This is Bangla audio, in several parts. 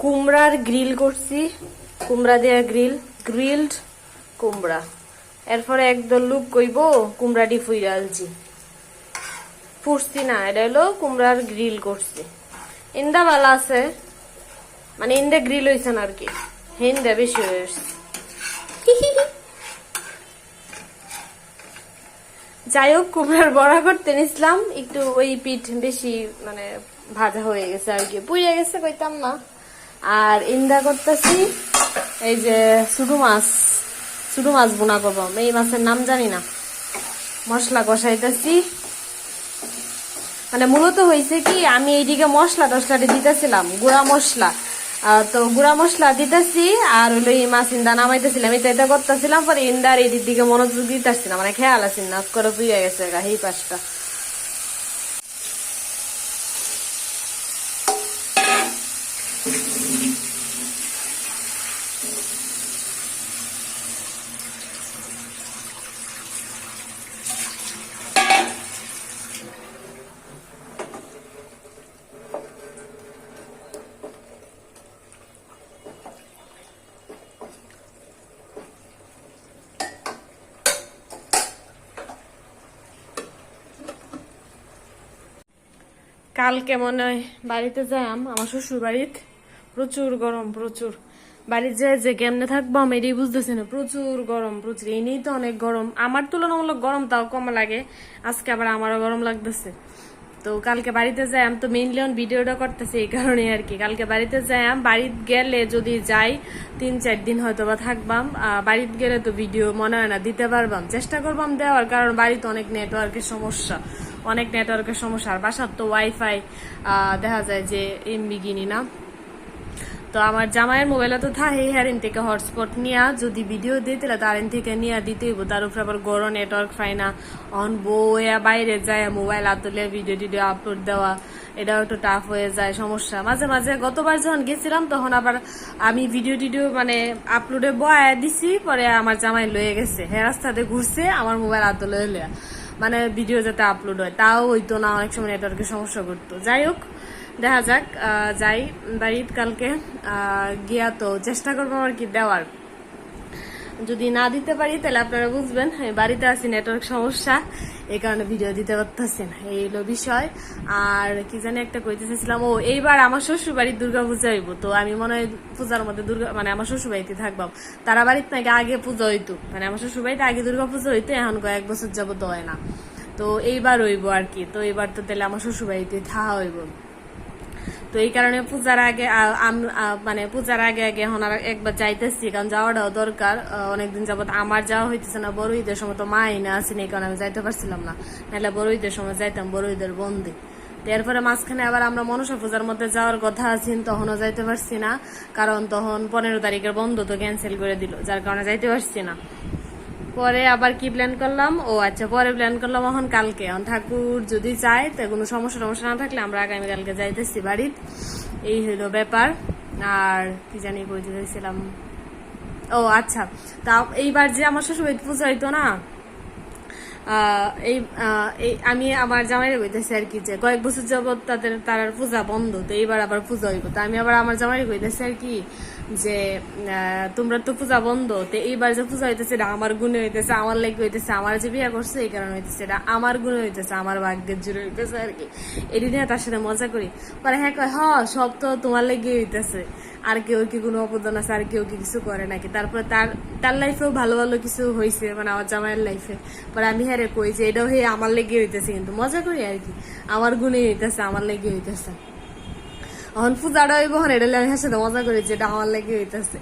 কুমড়ার গ্রিল করছি। কুমড়া দেয়া গ্রিল। গ্রিলড কুমড়া। এরপরে একদল লুক কইব, কুমড়াটি ফুইরা আলছি ফুটছি না, এটা হলো কুমড়ার গ্রিল করছি। ইন্দা ভালো আছে মানে ইন্দা গ্রিল হয়েছে না আর কি। হিন্দা বেশি হয়েছে যাই হোক, কুমড়ার বড়া করতে নিছিলাম, একটু ওই পিঠ বেশি মানে ভাজা হয়ে গেছে আর কি। পুড়ে গেছে, কইতাম না। আর ইন্দা করতেছি, এই যে ছোটো মাছ ছোটো মাছ বোনা করব। এই মাছের নাম জানি না। মশলা কষাইতেছি। মানে মূলত হয়েছে কি, আমি এইদিকে মশলা টসলাটি দিতেছিলাম, গুঁড়া মশলা। তো গুঁড়া মশলা দিতেছি, আর হলো এই মাছ ইন্দা নামাইতেছিলাম। এটা এটা করতেছিলাম, পরে ইন্দার এদিক দিকে মনোযোগ দিতেছিলাম মানে খেয়াল আছে না করে পুড়ে গেছে এই পাশটা। কালকে মনে হয় বাড়িতে যাইম আমার শ্বশুর বাড়িতে প্রচুর গরম, প্রচুর। বাড়িতে যে যে কেমনে থাকব আমি এটাই বুঝতেছি না। প্রচুর গরম, প্রচুর। এনেই তো অনেক গরম। আমার তুলনামূলক গরম তাও কম লাগে। আজকে আবার আমারও গরম লাগতেছে। তো কালকে বাড়িতে যাই আমি, তো মেইনলি অন ভিডিওটা করতেছি এই কারণে আর কি। কালকে বাড়িতে যাই বাড়িতে গেলে যদি যাই, তিন চার দিন হয়তো বা থাকবাম বাড়িতে গেলে তো ভিডিও মনে হয় না, দিতে পারবাম। চেষ্টা করবাম দেওয়ার, কারণ বাড়িতে অনেক নেটওয়ার্কের সমস্যা। অনেক নেটওয়ার্কের সমস্যা। আর বাসার তো ওয়াইফাই দেখা যায় যে এমবি কিনি না। তো আমার জামাইয়ের মোবাইলে তো থাকে হ্যারেন থেকে হটস্পট নিয়া যদি ভিডিও দিই তাহলে তারেন থেকে নিয়ে দিতে হইব। তার উপরে আবার গরম নেটওয়ার্ক পাই না। অন বইয়া বাইরে যায় মোবাইল আতলে ভিডিও টিডিও আপলোড দেওয়া, এটাও একটু টাফ হয়ে যায়, সমস্যা। মাঝে মাঝে গতবার যখন গেছিলাম, তখন আবার আমি ভিডিও টিডিও মানে আপলোডে বয়া দিছি, পরে আমার জামাই লয়ে গেছে। হ্যাঁ রাস্তাতে ঘুরছে, আমার মোবাইল আতলে লইয়া। মানে ভিডিও যাতে আপলোড হয়, তাও হইতো না, অনেক সময় নেটওয়ার্কের সমস্যা করতো। যাই হোক, দেখা যাক যাই বাড়ির কালকে গিয়া তো চেষ্টা করব আর কি দেওয়ার। যদি না দিতে পারি, তাহলে আপনারা বুঝবেন আমি বাড়িতে আছি নেটওয়ার্ক সমস্যা, এই কারণে ভিডিও দিতে পারতেছি না। এই হলো বিষয়। আর কি জানি একটা কইতে চাইছিলাম ও, এইবার আমার শ্বশুর বাড়ির দুর্গা পূজা হইব। তো আমি মনে হয় পূজার মধ্যে দুর্গা মানে আমার শ্বশুর বাড়িতে থাকবাম তারা বাড়িতে নাকি আগে পুজো হইতো। মানে আমার শ্বশুর বাড়িতে আগে দুর্গা পুজো হইতো, এখন কয়েক বছর যাবত হয় না। তো এইবার হইব আর কি। তো এইবার তো তাহলে আমার শ্বশুর বাড়িতে থাকা হইব। তো এই কারণে পূজার আগে মানে পূজার আগে আগে এখন আর একবার যাইতেছি, কারণ যাওয়াটাও দরকার। অনেকদিন যাবত আমার যাওয়া হইতেছে না বড় ঈদের সময় তো মা না আসেনি এই কারণে আমি যাইতে পারছিলাম না। নাহলে বড় ঈদের সময় যাইতাম বড় ঈদের বন্দি এরপরে মাঝখানে আবার আমরা মনসা পূজার মধ্যে যাওয়ার কথা আছেন তখনও যাইতে পারছি না, কারণ তখন পনেরো তারিখের বন্ধ তো ক্যান্সেল করে দিল, যার কারণে যাইতে পারছি না। পরে আবার কি প্ল্যান করলাম? ও আচ্ছা পরে প্ল্যান করলাম এখন কালকে। এখন ঠাকুর যদি চায়, তো কোনো সমস্যা টমস্যা না থাকলে আমরা আগামীকালকে যাইতেছি বাড়ির এই হইল ব্যাপার। আর কি জানি বলতে চাইছিলাম। ও আচ্ছা তা এইবার যে আমার শ্বশুর পূজা হইতো না এই আমি আমার জামাইরে কইতেছি আর কি যে কয়েক বছর যাবত তাদের তার পূজা বন্ধ, তো এইবার আবার পূজা হইব। তো আমি আবার আমার জামাইরে কইতেছি আর কি যে তোমরা তো পূজা বন্ধ, তো এইবার যে পূজা হইতেছে এটা আমার গুণে হইতেছে, আমার লেগে হইতেছে, আমার যে বিয়ে করছে এই কারণে হইতেছে, এটা আমার গুণে হইতেছে, আমার ভাগ্যের জুড়ে হইতেছে আর কি। এটি নিয়ে তার সাথে মজা করি। পরে হ্যাঁ কয়, হ, সব তো তোমার লেগে হইতেছে। আর কেউ কি কোনো অবদান আছে, আর কেউ কি কিছু করে নাকি? তারপরে তার তার লাইফেও ভালো ভালো কিছু হয়েছে মানে আমার জামাইয়ের লাইফে পরে আমি হ্যাঁ রে কই যে এটাও হে আমার লেগে হইতেছে কিন্তু মজা করি আর কি। আমার গুণে হইতেছে, আমার লেগে হইতেছে। এখন পূজাটা হইব হন, এটা আমি সাথে মজা করি যে এটা আমার লেগে হইতেছে।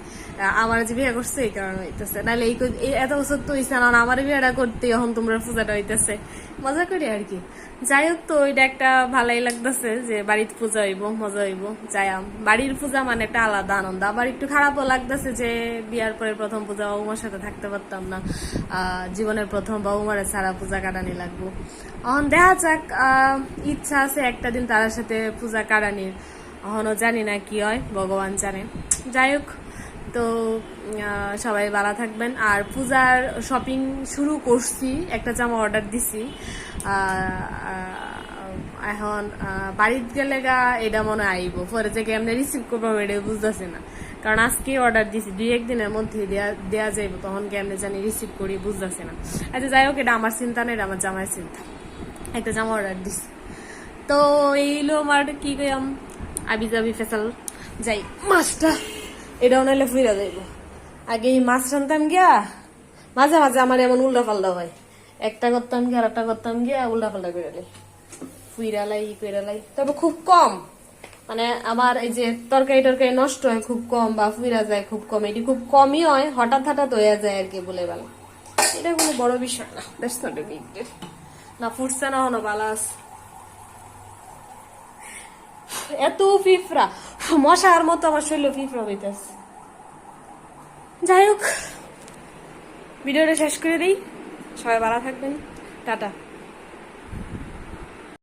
আমার যে বিয়ে করছে, এই কারণে হইতেছে। নাহলে এই এত বছর তো হইছে না আমার বিয়েটা করতে এখন তোমরা পূজাটা হইতেছে। মজা করি আর কি। যাই হোক তো এটা একটা ভালোই লাগতেছে যে বাড়িতে পূজা হইব, মজা হইব যাইয়াম বাড়ির পূজা মানে একটা আলাদা আনন্দ। আবার একটু খারাপও লাগতেছে যে বিয়ার পরে প্রথম পূজা বাবুমার সাথে থাকতে পারতাম না। জীবনের প্রথম বাবুমারে সারা পূজা কাটানি লাগবো। এখন দেখা যাক ইচ্ছা আছে একটা দিন তার সাথে পূজা কাটানির। এখনও জানি না কি হয়, ভগবান জানে। যাই হোক, তো সবাই ভালো থাকবেন। আর পূজার শপিং শুরু করছি, একটা জামা অর্ডার দিছি। এখন বাড়িতে গেলে গা, এটা মনে আইব। পরে যে কেমনে রিসিভ করব এটা বুঝতেছি না। কারণ আজকে অর্ডার দিছি, দুই একদিনের মধ্যে দেয়া- দেয়া যাইব। তখন কেমনে জানি রিসিভ করি, বুঝতেছি না। আচ্ছা যাই হোক, এটা আমার চিন্তা নেই এটা আমার জামাইয়ের চিন্তা। একটা জামা অর্ডার দিছি। তো এইলো আমার, কি কইম? আবি যাবি ফেসাল। যাই, মাছটা, এটাও নাইলে ফিরা যাইব। আগে এই মাছ রান্তাম গিয়া, মাঝে মাঝে আমার এমন উল্টা পাল্টা হয়। একটা করতাম গিয়া আর একটা করতাম গিয়া উল্টা পাল্টা করে লাই ফুইরালাই কইরালাই তবে খুব কম। মানে আমার এই যে তরকারি টরকারি নষ্ট হয়, খুব কম বা ফুইরা যায়, খুব কম। এটি খুব কমই হয়, হঠাৎ হঠাৎ হয়ে যায় আর কি বলে বেলা। এটা কোনো বড় বিষয় না এ বিগ না ফুটছে না হনো বালাস। এত ফিফরা। মশার মতো আমার শরীর ফিফরা হইতেছে। যাই হোক, ভিডিওটা শেষ করে দিই। সবাই ভালো থাকবেন। টাটা।